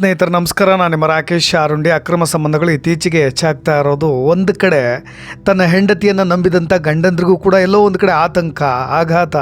ಸ್ನೇಹಿತರು, ನಮಸ್ಕಾರ. ನಾನು ನಿಮ್ಮ ರಾಕೇಶ್ ಆರುಂಡಿ ಅಕ್ರಮ ಸಂಬಂಧಗಳು ಇತ್ತೀಚೆಗೆ ಹೆಚ್ಚಾಗ್ತಾ ಇರೋದು ಒಂದು ಕಡೆ. ತನ್ನ ಹೆಂಡತಿಯನ್ನು ನಂಬಿದಂಥ ಗಂಡಂದ್ರಿಗೂ ಕೂಡ ಎಲ್ಲೋ ಒಂದು ಕಡೆ ಆತಂಕ, ಆಘಾತ,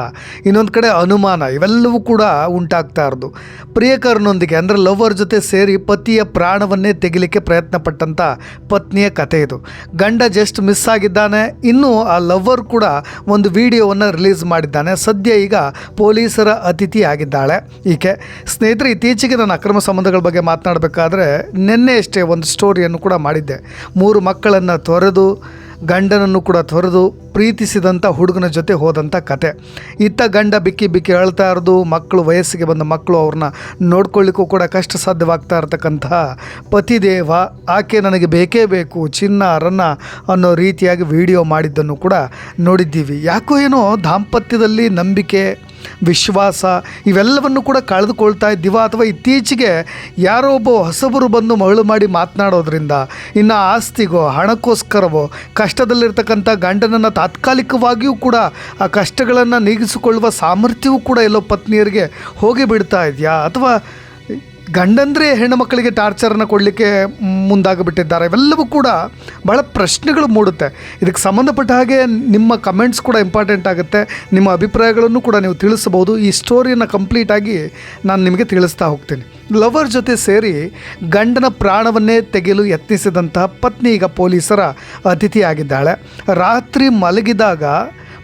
ಇನ್ನೊಂದು ಕಡೆ ಅನುಮಾನ, ಇವೆಲ್ಲವೂ ಕೂಡ ಉಂಟಾಗ್ತಾ ಇರೋದು. ಪ್ರಿಯಕರನೊಂದಿಗೆ ಅಂದರೆ ಲವರ್ ಜೊತೆ ಸೇರಿ ಪತಿಯ ಪ್ರಾಣವನ್ನೇ ತೆಗಿಲಿಕ್ಕೆ ಪ್ರಯತ್ನ ಪಟ್ಟಂಥ ಪತ್ನಿಯ ಕಥೆ ಇದು. ಗಂಡ ಜಸ್ಟ್ ಮಿಸ್ ಆಗಿದ್ದಾನೆ. ಇನ್ನೂ ಆ ಲವರ್ ಕೂಡ ಒಂದು ವಿಡಿಯೋವನ್ನು ರಿಲೀಸ್ ಮಾಡಿದ್ದಾನೆ. ಸದ್ಯ ಈಗ ಪೊಲೀಸರ ಅತಿಥಿ ಆಗಿದ್ದಾಳೆ ಈಕೆ. ಸ್ನೇಹಿತರೆ, ಇತ್ತೀಚೆಗೆ ನಾನು ಅಕ್ರಮ ಸಂಬಂಧಗಳ ಬಗ್ಗೆ ಮಾತನಾಡಬೇಕಾದ್ರೆ, ನಿನ್ನೆ ಅಷ್ಟೇ ಒಂದು ಸ್ಟೋರಿಯನ್ನು ಕೂಡ ಮಾಡಿದ್ದೆ. ಮೂರು ಮಕ್ಕಳನ್ನು ತೊರೆದು ಗಂಡನನ್ನು ಕೂಡ ತೊರೆದು ಪ್ರೀತಿಸಿದಂಥ ಹುಡುಗನ ಜೊತೆ ಹೋದಂಥ ಕತೆ. ಇತ್ತ ಗಂಡ ಬಿಕ್ಕಿ ಬಿಕ್ಕಿ ಅಳ್ತಾ ಇರೋದು, ಮಕ್ಕಳು ವಯಸ್ಸಿಗೆ ಬಂದ ಮಕ್ಕಳು ಅವ್ರನ್ನ ನೋಡ್ಕೊಳ್ಳಿಕ್ಕೂ ಕೂಡ ಕಷ್ಟ ಸಾಧ್ಯವಾಗ್ತಾ ಇರತಕ್ಕಂತಹ ಪತಿದೇವ, ಆಕೆ ನನಗೆ ಬೇಕೇ ಬೇಕು, ಚಿನ್ನ, ರನ್ನ ಅನ್ನೋ ರೀತಿಯಾಗಿ ವಿಡಿಯೋ ಮಾಡಿದ್ದನ್ನು ಕೂಡ ನೋಡಿದ್ದೀವಿ. ಯಾಕೋ ಏನೋ ದಾಂಪತ್ಯದಲ್ಲಿ ನಂಬಿಕೆ ವಿಶ್ವಾಸ ಇವೆಲ್ಲವನ್ನು ಕೂಡ ಕಳೆದುಕೊಳ್ತಾ ಇದ್ದೀವ ಅಥವಾ ಇತ್ತೀಚೆಗೆ ಯಾರೋ ಒಬ್ಬ ಹೊಸಬರು ಬಂದು ಮಗಳು ಮಾಡಿ ಮಾತನಾಡೋದ್ರಿಂದ ಇನ್ನು ಆಸ್ತಿಗೋ ಹಣಕ್ಕೋಸ್ಕರವೋ ಕಷ್ಟದಲ್ಲಿರ್ತಕ್ಕಂಥ ಗಂಡನನ್ನು ತಾತ್ಕಾಲಿಕವಾಗಿಯೂ ಕೂಡ ಆ ಕಷ್ಟಗಳನ್ನು ನೀಗಿಸಿಕೊಳ್ಳುವ ಸಾಮರ್ಥ್ಯವೂ ಕೂಡ ಎಲ್ಲೋ ಪತ್ನಿಯರಿಗೆ ಹೋಗಿ ಬಿಡ್ತಾ ಇದೆಯಾ ಅಥವಾ ಗಂಡಂದ್ರೆ ಹೆಣ್ಣು ಮಕ್ಕಳಿಗೆ ಟಾರ್ಚರನ್ನು ಕೊಡಲಿಕ್ಕೆ ಮುಂದಾಗಿಬಿಟ್ಟಿದ್ದಾರೆ. ಇವೆಲ್ಲವೂ ಕೂಡ ಭಾಳ ಪ್ರಶ್ನೆಗಳು ಮೂಡುತ್ತೆ. ಇದಕ್ಕೆ ಸಂಬಂಧಪಟ್ಟ ಹಾಗೆ ನಿಮ್ಮ ಕಮೆಂಟ್ಸ್ ಕೂಡ ಇಂಪಾರ್ಟೆಂಟ್ ಆಗುತ್ತೆ. ನಿಮ್ಮ ಅಭಿಪ್ರಾಯಗಳನ್ನು ಕೂಡ ನೀವು ತಿಳಿಸಬಹುದು. ಈ ಸ್ಟೋರಿಯನ್ನು ಕಂಪ್ಲೀಟಾಗಿ ನಾನು ನಿಮಗೆ ತಿಳಿಸ್ತಾ ಹೋಗ್ತೀನಿ. ಲವರ್ ಜೊತೆ ಸೇರಿ ಗಂಡನ ಪ್ರಾಣವನ್ನೇ ತೆಗೆಯಲು ಯತ್ನಿಸಿದಂತಹ ಪತ್ನಿ ಈಗ ಪೊಲೀಸರ ಅತಿಥಿಯಾಗಿದ್ದಾಳೆ. ರಾತ್ರಿ ಮಲಗಿದಾಗ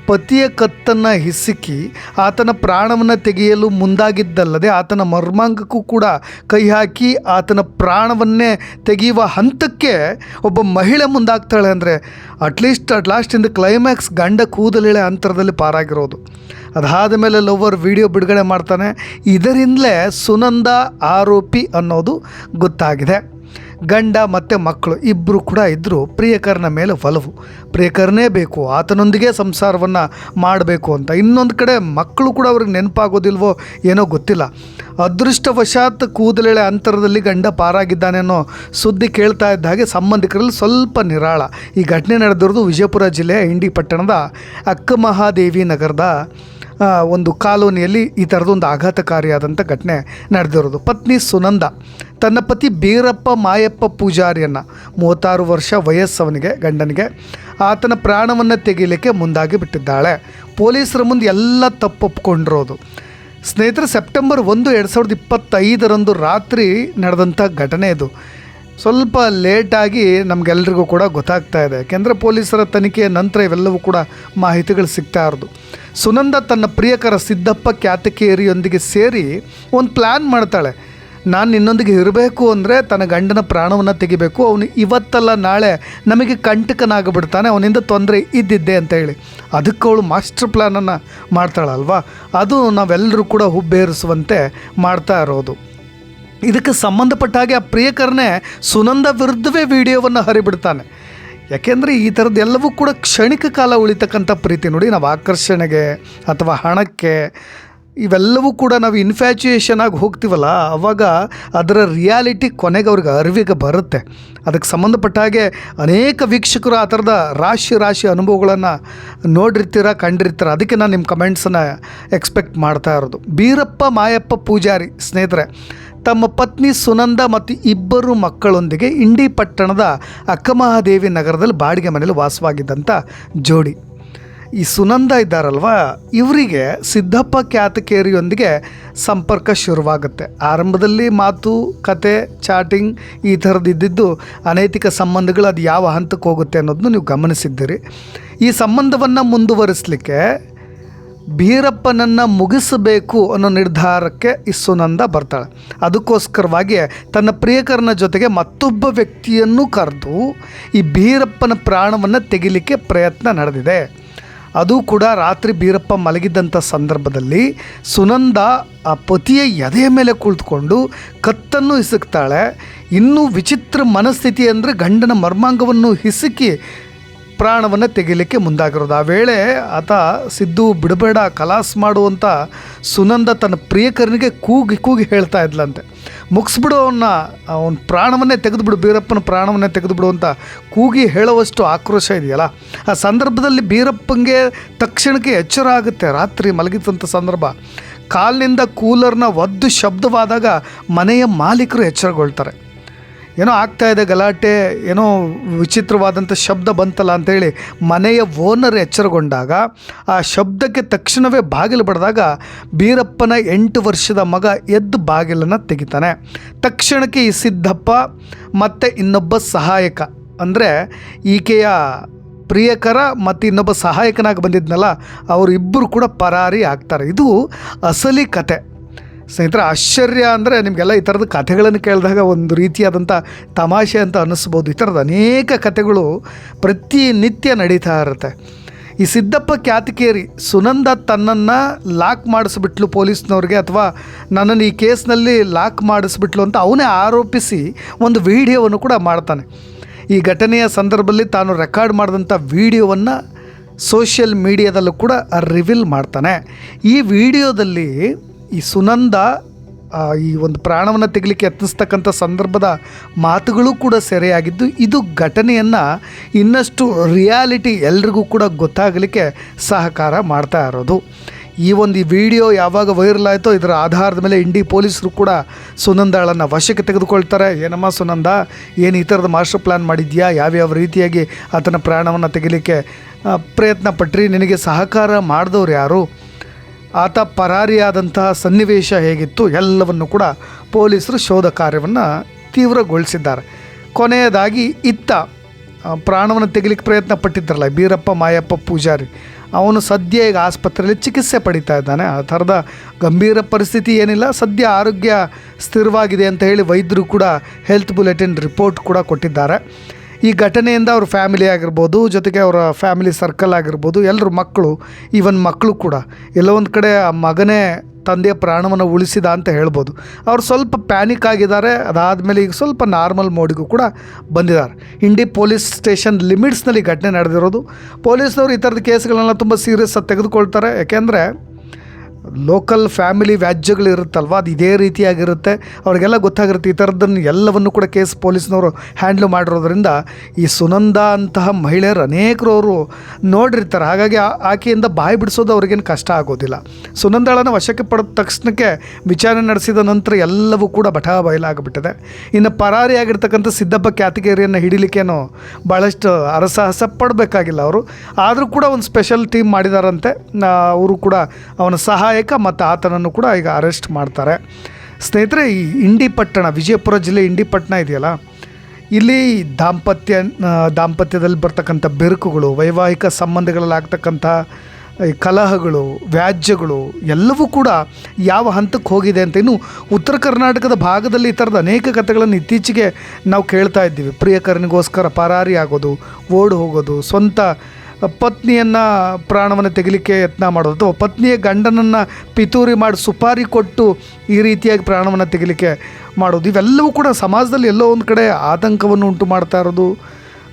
ಪತಿಯ ಕತ್ತನ್ನು ಹಿಸುಕಿ ಆತನ ಪ್ರಾಣವನ್ನು ತೆಗೆಯಲು ಮುಂದಾಗಿದ್ದಲ್ಲದೆ ಆತನ ಮರ್ಮಾಂಗಕ್ಕೂ ಕೂಡ ಕೈ ಹಾಕಿ ಆತನ ಪ್ರಾಣವನ್ನೇ ತೆಗೆಯುವ ಹಂತಕ್ಕೆ ಒಬ್ಬ ಮಹಿಳೆ ಮುಂದಾಗ್ತಾಳೆ ಅಂದರೆ at least at last in the climax ಗಂಡ ಕೂದಲಿಳೆ ಅಂತರದಲ್ಲಿ ಪಾರಾಗಿರೋದು. ಅದಾದ ಮೇಲೆ ಲವರ್ ವಿಡಿಯೋ ಬಿಡುಗಡೆ ಮಾಡ್ತಾನೆ. ಇದರಿಂದಲೇ ಸುನಂದ ಆರೋಪಿ ಅನ್ನೋದು ಗೊತ್ತಾಗಿದೆ. ಗಂಡ ಮತ್ತು ಮಕ್ಕಳು ಇಬ್ಬರು ಕೂಡ ಇದ್ದರು ಪ್ರಿಯಕರನ ಮೇಲೆ ಒಲವು. ಪ್ರಿಯಕರನೇ ಬೇಕು, ಆತನೊಂದಿಗೆ ಸಂಸಾರವನ್ನು ಮಾಡಬೇಕು ಅಂತ. ಇನ್ನೊಂದು ಕಡೆ ಮಕ್ಕಳು ಕೂಡ ಅವ್ರಿಗೆ ನೆನಪಾಗೋದಿಲ್ವೋ ಏನೋ ಗೊತ್ತಿಲ್ಲ. ಅದೃಷ್ಟವಶಾತ್ ಕೂದಲೆಳೆ ಅಂತರದಲ್ಲಿ ಗಂಡ ಪಾರಾಗಿದ್ದಾನೆ ಅನ್ನೋ ಸುದ್ದಿ ಕೇಳ್ತಾ ಇದ್ದ ಹಾಗೆ ಸಂಬಂಧಿಕರಲ್ಲಿ ಸ್ವಲ್ಪ ನಿರಾಳ. ಈ ಘಟನೆ ನಡೆದಿರೋದು ವಿಜಯಪುರ ಜಿಲ್ಲೆಯ ಇಂಡಿ ಪಟ್ಟಣದ ಅಕ್ಕಮಹಾದೇವಿ ನಗರದ ಒಂದು ಕಾಲೋನಿಯಲ್ಲಿ ಈ ಥರದೊಂದು ಆಘಾತಕಾರಿಯಾದಂಥ ಘಟನೆ ನಡೆದಿರೋದು. ಪತ್ನಿ ಸುನಂದ, ತನ್ನ ಪತಿ ಬೀರಪ್ಪ ಮಾಯಪ್ಪ ಪೂಜಾರಿಯನ್ನು ಮೂವತ್ತಾರು ವರ್ಷ ವಯಸ್ಸವನಿಗೆ, ಗಂಡನಿಗೆ ಆತನ ಪ್ರಾಣವನ್ನು ತೆಗೀಲಿಕ್ಕೆ ಮುಂದಾಗಿ ಬಿಟ್ಟಿದ್ದಾಳೆ. ಪೊಲೀಸರ ಮುಂದೆ ಎಲ್ಲ ತಪ್ಪೊಪ್ಕೊಂಡಿರೋದು ಸ್ನೇಹಿತರೆ, ಸೆಪ್ಟೆಂಬರ್ ಒಂದು, ಎರಡು ಸಾವಿರದ ಇಪ್ಪತ್ತೈದರಂದು ರಾತ್ರಿ ನಡೆದಂಥ ಘಟನೆ ಇದು. ಸ್ವಲ್ಪ ಲೇಟಾಗಿ ನಮಗೆಲ್ರಿಗೂ ಕೂಡ ಗೊತ್ತಾಗ್ತಾ ಇದೆ. ಯಾಕೆಂದರೆ ಪೊಲೀಸರ ತನಿಖೆಯ ನಂತರ ಇವೆಲ್ಲವೂ ಕೂಡ ಮಾಹಿತಿಗಳು ಸಿಗ್ತಾ ಇರೋದು. ಸುನಂದ ತನ್ನ ಪ್ರಿಯಕರ ಸಿದ್ದಪ್ಪ ಕ್ಯಾತಕೇರಿಯೊಂದಿಗೆ ಸೇರಿ ಒಂದು ಪ್ಲ್ಯಾನ್ ಮಾಡ್ತಾಳೆ. ನಾನು ನಿನ್ನೊಂದಿಗೆ ಇರಬೇಕು ಅಂದರೆ ತನ್ನ ಗಂಡನ ಪ್ರಾಣವನ್ನು ತೆಗಿಬೇಕು. ಅವನು ಇವತ್ತಲ್ಲ ನಾಳೆ ನಮಗೆ ಕಂಟಕನಾಗಿಬಿಡ್ತಾನೆ. ಅವನಿಂದ ತೊಂದರೆ ಇದ್ದಿದ್ದೆ ಅಂತ ಹೇಳಿ. ಅದಕ್ಕೆ ಅವಳು ಮಾಸ್ಟರ್ ಪ್ಲ್ಯಾನನ್ನು ಮಾಡ್ತಾಳಲ್ವಾ? ಅದು ನಾವೆಲ್ಲರೂ ಕೂಡ ಹುಬ್ಬೇರಿಸುವಂತೆ ಮಾಡ್ತಾ ಇರೋದು. ಇದಕ್ಕೆ ಸಂಬಂಧಪಟ್ಟ ಹಾಗೆ ಆ ಪ್ರಿಯಕರನೇ ಸುನಂದ ವಿರುದ್ಧವೇ ವಿಡಿಯೋವನ್ನು ಹರಿಬಿಡ್ತಾನೆ. ಯಾಕೆಂದರೆ ಈ ಥರದ್ದೆಲ್ಲವೂ ಕೂಡ ಕ್ಷಣಿಕ ಕಾಲ ಉಳಿತಕ್ಕಂಥ ಪ್ರೀತಿ ನೋಡಿ, ನಾವು ಆಕರ್ಷಣೆಗೆ ಅಥವಾ ಹಣಕ್ಕೆ ಇವೆಲ್ಲವೂ ಕೂಡ ನಾವು ಇನ್ಫ್ಯಾಚುಯೇಷನ್ ಆಗಿ ಹೋಗ್ತೀವಲ್ಲ, ಅವಾಗ ಅದರ ರಿಯಾಲಿಟಿ ಕೊನೆಗೆ ಅವ್ರಿಗೆ ಅರಿವಿಗೆ ಬರುತ್ತೆ. ಅದಕ್ಕೆ ಸಂಬಂಧಪಟ್ಟ ಹಾಗೆ ಅನೇಕ ವೀಕ್ಷಕರು ಆ ಥರದ ರಾಶಿ ರಾಶಿ ಅನುಭವಗಳನ್ನು ನೋಡಿರ್ತೀರ, ಕಂಡಿರ್ತೀರ, ಅದಕ್ಕೆ ನಾನು ನಿಮ್ಮ ಕಮೆಂಟ್ಸನ್ನು ಎಕ್ಸ್ಪೆಕ್ಟ್ ಮಾಡ್ತಾ ಇರೋದು. ಬೀರಪ್ಪ, ಮಾಯಪ್ಪ ಪೂಜಾರಿ ಸ್ನೇಹಿತರೆ, ತಮ್ಮ ಪತ್ನಿ ಸುನಂದ ಮತ್ತು ಇಬ್ಬರು ಮಕ್ಕಳೊಂದಿಗೆ ಇಂಡಿ ಪಟ್ಟಣದ ಅಕ್ಕಮಹಾದೇವಿ ನಗರದಲ್ಲಿ ಬಾಡಿಗೆ ಮನೆಯಲ್ಲಿ ವಾಸವಾಗಿದ್ದಂಥ ಜೋಡಿ. ಈ ಸುನಂದ ಇದ್ದಾರಲ್ವಾ? ಇವರಿಗೆ ಸಿದ್ದಪ್ಪ ಕ್ಯಾತಕೇರಿಯೊಂದಿಗೆ ಸಂಪರ್ಕ ಶುರುವಾಗುತ್ತೆ. ಆರಂಭದಲ್ಲಿ ಮಾತು, ಕತೆ, ಚಾಟಿಂಗ್ ಈ ಥರದ್ದು ಇದ್ದಿದ್ದು ಅನೈತಿಕ ಸಂಬಂಧಗಳು ಅದು ಯಾವ ಹಂತಕ್ಕೆ ಹೋಗುತ್ತೆ ಅನ್ನೋದನ್ನು ನೀವು ಗಮನಿಸಿದ್ದೀರಿ. ಈ ಸಂಬಂಧವನ್ನು ಮುಂದುವರಿಸಲಿಕ್ಕೆ ಬೀರಪ್ಪನನ್ನು ಮುಗಿಸಬೇಕು ಅನ್ನೋ ನಿರ್ಧಾರಕ್ಕೆ ಈ ಸುನಂದ ಬರ್ತಾಳೆ. ಅದಕ್ಕೋಸ್ಕರವಾಗಿ ತನ್ನ ಪ್ರಿಯಕರನ ಜೊತೆಗೆ ಮತ್ತೊಬ್ಬ ವ್ಯಕ್ತಿಯನ್ನು ಕರೆದು ಈ ಬೀರಪ್ಪನ ಪ್ರಾಣವನ್ನು ತೆಗಿಲಿಕ್ಕೆ ಪ್ರಯತ್ನ ನಡೆದಿದೆ. ಅದು ಕೂಡ ರಾತ್ರಿ ಬೀರಪ್ಪ ಮಲಗಿದ್ದಂಥ ಸಂದರ್ಭದಲ್ಲಿ ಸುನಂದ ಆ ಪತಿಯ ಎದೆಯ ಮೇಲೆ ಕುಳಿತುಕೊಂಡು ಕತ್ತನ್ನು ಹಿಸುಕ್ತಾಳೆ. ಇನ್ನೂ ವಿಚಿತ್ರ ಮನಸ್ಥಿತಿ ಅಂದರೆ ಗಂಡನ ಮರ್ಮಾಂಗವನ್ನು ಹಿಸುಕಿ ಪ್ರಾಣವನ್ನು ತೆಗಿಲಿಕ್ಕೆ ಮುಂದಾಗಿರೋದು. ಆ ವೇಳೆ ಆತ ಸಿದ್ದು ಬಿಡಬೇಡ ಕಲಾಸ್ ಮಾಡುವಂಥ ಸುನಂದ ತನ್ನ ಪ್ರಿಯಕರನಿಗೆ ಕೂಗಿ ಕೂಗಿ ಹೇಳ್ತಾ ಇದ್ಲಂತೆ. ಮುಗಿಸ್ಬಿಡು ಅವನ್ನ ಅವನ ಪ್ರಾಣವನ್ನೇ ತೆಗೆದುಬಿಡು, ಬೀರಪ್ಪನ ಪ್ರಾಣವನ್ನೇ ತೆಗೆದುಬಿಡು ಅಂತ ಕೂಗಿ ಹೇಳುವಷ್ಟು ಆಕ್ರೋಶ ಇದೆಯಲ್ಲ? ಆ ಸಂದರ್ಭದಲ್ಲಿ ಬೀರಪ್ಪಂಗೆ ತಕ್ಷಣಕ್ಕೆ ಎಚ್ಚರ ಆಗುತ್ತೆ. ರಾತ್ರಿ ಮಲಗಿದಂಥ ಸಂದರ್ಭ. ಕಾಲಿನಿಂದ ಕೂಲರ್ನ ಒದ್ದು ಶಬ್ದವಾದಾಗ ಮನೆಯ ಮಾಲೀಕರು ಎಚ್ಚರಗೊಳ್ತಾರೆ. ಏನೋ ಆಗ್ತಾ ಇದೆ ಗಲಾಟೆ, ಏನೋ ವಿಚಿತ್ರವಾದಂಥ ಶಬ್ದ ಬಂತಲ್ಲ ಅಂತೇಳಿ ಮನೆಯ ಓನರ್ ಎಚ್ಚರಗೊಂಡಾಗ ಆ ಶಬ್ದಕ್ಕೆ ತಕ್ಷಣವೇ ಬಾಗಿಲು ಬಡಿದಾಗ ಬೀರಪ್ಪನ ಎಂಟು ವರ್ಷದ ಮಗ ಎದ್ದು ಬಾಗಿಲನ್ನು ತೆಗಿತಾನೆ. ತಕ್ಷಣಕ್ಕೆ ಈ ಸಿದ್ದಪ್ಪ ಮತ್ತು ಇನ್ನೊಬ್ಬ ಸಹಾಯಕ, ಅಂದರೆ ಈಕೆಯ ಪ್ರಿಯಕರ ಮತ್ತು ಇನ್ನೊಬ್ಬ ಸಹಾಯಕನಾಗಿ ಬಂದಿದ್ನಲ್ಲ ಅವರಿಬ್ಬರು ಕೂಡ ಪರಾರಿ ಆಗ್ತಾರೆ. ಇದು ಅಸಲಿ ಕತೆ. ಸ್ನೇಹಿತರೆ, ಆಶ್ಚರ್ಯ ಅಂದರೆ ನಿಮಗೆಲ್ಲ ಈ ಥರದ ಕಥೆಗಳನ್ನು ಕೇಳಿದಾಗ ಒಂದು ರೀತಿಯಾದಂಥ ತಮಾಷೆ ಅಂತ ಅನ್ನಿಸ್ಬೋದು. ಈ ಥರದ ಅನೇಕ ಕಥೆಗಳು ಪ್ರತಿನಿತ್ಯ ನಡೀತಾ ಇರುತ್ತೆ. ಈ ಸಿದ್ದಪ್ಪ ಖ್ಯಾತಿಕೇರಿ ಸುನಂದ ತನ್ನನ್ನು ಲಾಕ್ ಮಾಡಿಸ್ಬಿಟ್ಲು ಪೊಲೀಸ್ನವ್ರಿಗೆ ಅಥವಾ ನನ್ನನ್ನು ಈ ಕೇಸ್ನಲ್ಲಿ ಲಾಕ್ ಮಾಡಿಸ್ಬಿಟ್ಲು ಅಂತ ಅವನೇ ಆರೋಪಿಸಿ ಒಂದು ವಿಡಿಯೋವನ್ನು ಕೂಡ ಮಾಡ್ತಾನೆ. ಈ ಘಟನೆಯ ಸಂದರ್ಭದಲ್ಲಿ ತಾನು ರೆಕಾರ್ಡ್ ಮಾಡಿದಂಥ ವಿಡಿಯೋವನ್ನು ಸೋಷಿಯಲ್ ಮೀಡಿಯಾದಲ್ಲೂ ಕೂಡ ರಿವೀಲ್ ಮಾಡ್ತಾನೆ. ಈ ವಿಡಿಯೋದಲ್ಲಿ ಈ ಸುನಂದ ಈ ಒಂದು ಪ್ರಾಣವನ್ನು ತೆಗಲಿಕ್ಕೆ ಯತ್ನಿಸ್ತಕ್ಕಂಥ ಸಂದರ್ಭದ ಮಾತುಗಳು ಕೂಡ ಸೆರೆಯಾಗಿದ್ದು, ಇದು ಘಟನೆಯನ್ನು ಇನ್ನಷ್ಟು ರಿಯಾಲಿಟಿ ಎಲ್ರಿಗೂ ಕೂಡ ಗೊತ್ತಾಗಲಿಕ್ಕೆ ಸಹಕಾರ ಮಾಡ್ತಾ ಇರೋದು. ಈ ಒಂದು ಈ ವಿಡಿಯೋ ಯಾವಾಗ ವೈರಲ್ ಆಯಿತೋ, ಇದರ ಆಧಾರದ ಮೇಲೆ ಇಂಡಿ ಪೊಲೀಸರು ಕೂಡ ಸುನಂದಾಳನ್ನು ವಶಕ್ಕೆ ತೆಗೆದುಕೊಳ್ತಾರೆ. ಏನಮ್ಮ ಸುನಂದ, ಏನು ಈ ಥರದ ಮಾಸ್ಟರ್ ಪ್ಲ್ಯಾನ್ ಮಾಡಿದ್ಯಾ? ಯಾವ್ಯಾವ ರೀತಿಯಾಗಿ ಆತನ ಪ್ರಾಣವನ್ನು ತೆಗಿಲಿಕ್ಕೆ ಪ್ರಯತ್ನ ಪಟ್ರಿ? ನಿನಗೆ ಸಹಕಾರ ಮಾಡಿದವ್ರು ಯಾರು? ಆತ ಪರಾರಿಯಾದಂತಹ ಸನ್ನಿವೇಶ ಹೇಗಿತ್ತು ಎಲ್ಲವನ್ನು ಕೂಡ ಪೊಲೀಸರು ಶೋಧ ಕಾರ್ಯವನ್ನು ತೀವ್ರಗೊಳಿಸಿದ್ದಾರೆ. ಕೊನೆಯದಾಗಿ ಇತ್ತ ಪ್ರಾಣವನ್ನು ತೆಗಿಲಿಕ್ಕೆ ಪ್ರಯತ್ನ ಪಟ್ಟಿದ್ದಾರಲ್ಲ ಬೀರಪ್ಪ, ಮಾಯಪ್ಪ ಪೂಜಾರಿ. ಅವನು ಸದ್ಯ ಈಗ ಆಸ್ಪತ್ರೆಯಲ್ಲಿ ಚಿಕಿತ್ಸೆ ಪಡಿತಾ ಇದ್ದಾನೆ. ಆ ಥರದ ಗಂಭೀರ ಪರಿಸ್ಥಿತಿ ಏನಿಲ್ಲ. ಸದ್ಯ ಆರೋಗ್ಯ ಸ್ಥಿರವಾಗಿದೆ ಅಂತ ಹೇಳಿ ವೈದ್ಯರು ಕೂಡ ಹೆಲ್ತ್ ಬುಲೆಟಿನ್ ರಿಪೋರ್ಟ್ ಕೂಡ ಕೊಟ್ಟಿದ್ದಾರೆ. ಈ ಘಟನೆಯಿಂದ ಅವ್ರ ಫ್ಯಾಮಿಲಿ ಆಗಿರ್ಬೋದು, ಜೊತೆಗೆ ಅವರ ಫ್ಯಾಮಿಲಿ ಸರ್ಕಲ್ ಆಗಿರ್ಬೋದು ಎಲ್ಲರ ಮಕ್ಕಳು, ಈವನ್ ಮಕ್ಕಳು ಕೂಡ ಎಲ್ಲೋ ಒಂದು ಕಡೆ ಆ ಮಗನೇ ತಂದೆಯ ಪ್ರಾಣವನ್ನು ಉಳಿಸಿದ ಅಂತ ಹೇಳ್ಬೋದು. ಅವ್ರು ಸ್ವಲ್ಪ ಪ್ಯಾನಿಕ್ ಆಗಿದ್ದಾರೆ, ಅದಾದಮೇಲೆ ಈಗ ಸ್ವಲ್ಪ ನಾರ್ಮಲ್ ಮೋಡಿಗೂ ಕೂಡ ಬಂದಿದ್ದಾರೆ. ಇಂಡಿ ಪೊಲೀಸ್ ಸ್ಟೇಷನ್ ಲಿಮಿಟ್ಸ್ನಲ್ಲಿ ಘಟನೆ ನಡೆದಿರೋದು. ಪೊಲೀಸ್ನವರು ಈ ಥರದ ಕೇಸ್ಗಳನ್ನೆಲ್ಲ ತುಂಬ ಸೀರಿಯಸ್ ಆಗಿ ತೆಗೆದುಕೊಳ್ತಾರೆ. ಯಾಕೆಂದರೆ ಲೋಕಲ್ ಫ್ಯಾಮಿಲಿ ವ್ಯಾಜ್ಯಗಳು ಇರುತ್ತಲ್ವ ಅದು ಇದೇ ರೀತಿಯಾಗಿರುತ್ತೆ. ಅವ್ರಿಗೆಲ್ಲ ಗೊತ್ತಾಗಿರುತ್ತೆ, ಈ ಥರದ್ದನ್ನು ಎಲ್ಲವನ್ನು ಕೂಡ ಕೇಸ್ ಪೊಲೀಸ್ನವರು ಹ್ಯಾಂಡ್ಲ್ ಮಾಡಿರೋದ್ರಿಂದ ಈ ಸುನಂದ ಅಂತಹ ಮಹಿಳೆಯರು ಅನೇಕರು ಅವರು ನೋಡಿರ್ತಾರೆ. ಹಾಗಾಗಿ ಆಕೆಯಿಂದ ಬಾಯಿ ಬಿಡಿಸೋದು ಅವ್ರಿಗೇನು ಕಷ್ಟ ಆಗೋದಿಲ್ಲ. ಸುನಂದಾಳನ್ನು ವಶಕ್ಕೆ ಪಡೆದ ತಕ್ಷಣಕ್ಕೆ ವಿಚಾರಣೆ ನಡೆಸಿದ ನಂತರ ಎಲ್ಲವೂ ಕೂಡ ಬಟಾ ಬಯಲಾಗಿಬಿಟ್ಟಿದೆ ಇನ್ನು ಪರಾರಿಯಾಗಿರ್ತಕ್ಕಂಥ ಸಿದ್ದಪ್ಪ ಕ್ಯಾತಗೇರಿಯನ್ನು ಹಿಡಿಲಿಕ್ಕೇನು ಭಾಳಷ್ಟು ಅರಸಾಹಸ ಪಡಬೇಕಾಗಿಲ್ಲ ಅವರು. ಆದರೂ ಕೂಡ ಒಂದು ಸ್ಪೆಷಲ್ ಟೀಮ್ ಮಾಡಿದಾರಂತೆ. ಅವರು ಕೂಡ ಅವನ ಸಹಾಯಕ ಮತ್ತು ಆತನನ್ನು ಕೂಡ ಈಗ ಅರೆಸ್ಟ್ ಮಾಡ್ತಾರೆ. ಸ್ನೇಹಿತರೆ, ಈ ಇಂಡಿಪಟ್ಟಣ, ವಿಜಯಪುರ ಜಿಲ್ಲೆ ಇಂಡಿಪಟ್ಟಣ ಇದೆಯಲ್ಲ? ಇಲ್ಲಿ ದಾಂಪತ್ಯ ದಾಂಪತ್ಯದಲ್ಲಿ ಬರ್ತಕ್ಕಂಥ ಬೆರುಕುಗಳು, ವೈವಾಹಿಕ ಸಂಬಂಧಗಳಲ್ಲಿ ಆಗ್ತಕ್ಕಂಥ ಕಲಹಗಳು, ವ್ಯಾಜ್ಯಗಳು ಎಲ್ಲವೂ ಕೂಡ ಯಾವ ಹಂತಕ್ಕೆ ಹೋಗಿದೆ ಅಂತ ಇನ್ನು ಉತ್ತರ ಕರ್ನಾಟಕದ ಭಾಗದಲ್ಲಿ ಈ ಥರದ ಅನೇಕ ಕಥೆಗಳನ್ನು ಇತ್ತೀಚೆಗೆ ನಾವು ಕೇಳ್ತಾ ಇದ್ದೀವಿ. ಪ್ರಿಯಕರನಿಗೋಸ್ಕರ ಪರಾರಿ ಆಗೋದು, ಓಡಿ ಹೋಗೋದು, ಸ್ವಂತ ಪತ್ನಿಯನ್ನು ಪ್ರಾಣವನ್ನು ತೆಗಿಲಿಕ್ಕೆ ಯತ್ನ ಮಾಡೋದು. ಅಥವಾ ಪತ್ನಿಯ ಗಂಡನನ್ನು ಪಿತೂರಿ ಮಾಡಿ ಸುಪಾರಿ ಕೊಟ್ಟು ಈ ರೀತಿಯಾಗಿ ಪ್ರಾಣವನ್ನು ತೆಗಿಲಿಕ್ಕೆ ಮಾಡೋದು. ಇವೆಲ್ಲವೂ ಕೂಡ ಸಮಾಜದಲ್ಲಿ ಎಲ್ಲೋ ಒಂದು ಕಡೆ ಆತಂಕವನ್ನು ಉಂಟು ಮಾಡ್ತಾ ಇರೋದು,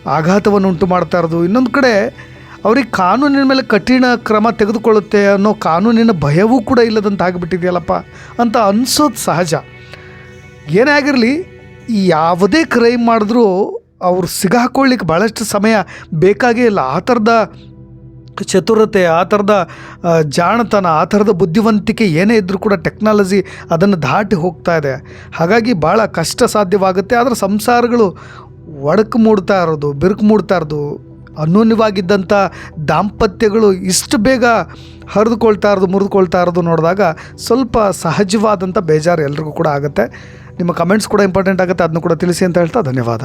ಆಘಾತವನ್ನು ಉಂಟು ಮಾಡ್ತಾ ಇರೋದು. ಇನ್ನೊಂದು ಕಡೆ ಅವ್ರಿಗೆ ಕಾನೂನಿನ ಮೇಲೆ ಕಠಿಣ ಕ್ರಮ ತೆಗೆದುಕೊಳ್ಳುತ್ತೆ ಅನ್ನೋ ಕಾನೂನಿನ ಭಯವೂ ಕೂಡ ಇಲ್ಲದಂತ ಆಗಿಬಿಟ್ಟಿದೆಯಲ್ಲಪ್ಪ. ಅಂತ ಅನಿಸೋದು ಸಹಜ. ಏನೇ ಆಗಿರಲಿ ಯಾವುದೇ ಕ್ರೈಮ್ ಮಾಡಿದ್ರೂ ಅವ್ರು ಸಿಗಾಕೊಳ್ಳಿಕ್ಕೆ ಭಾಳಷ್ಟು ಸಮಯ ಬೇಕಾಗೇ ಇಲ್ಲ. ಆ ಥರದ ಚತುರತೆ, ಆ ಥರದ ಜಾಣತನ, ಆ ಥರದ ಬುದ್ಧಿವಂತಿಕೆ ಏನೇ ಇದ್ದರೂ ಕೂಡ ಟೆಕ್ನಾಲಜಿ ಅದನ್ನು ದಾಟಿ ಹೋಗ್ತಾ ಇದೆ. ಹಾಗಾಗಿ ಭಾಳ ಕಷ್ಟ ಸಾಧ್ಯವಾಗುತ್ತೆ. ಆದರೆ ಸಂಸಾರಗಳು ಒಡಕು ಮೂಡ್ತಾ ಇರೋದು, ಬಿರುಕು ಮೂಡ್ತಾ ಇರೋದು ಅನ್ಯೋನ್ಯವಾಗಿದ್ದಂಥ ದಾಂಪತ್ಯಗಳು ಇಷ್ಟು ಬೇಗ ಹರಿದುಕೊಳ್ತಾ ಇರೋದು, ಮುರಿದುಕೊಳ್ತಾ ಇರೋದು ನೋಡಿದಾಗ ಸ್ವಲ್ಪ ಸಹಜವಾದಂಥ ಬೇಜಾರು ಎಲ್ರಿಗೂ ಕೂಡ ಆಗುತ್ತೆ. ನಿಮ್ಮ ಕಮೆಂಟ್ಸ್ ಕೂಡ ಇಂಪಾರ್ಟೆಂಟ್ ಆಗುತ್ತೆ. ಅದನ್ನು ಕೂಡ ತಿಳಿಸಿ ಅಂತ ಹೇಳ್ತಾ ಧನ್ಯವಾದ.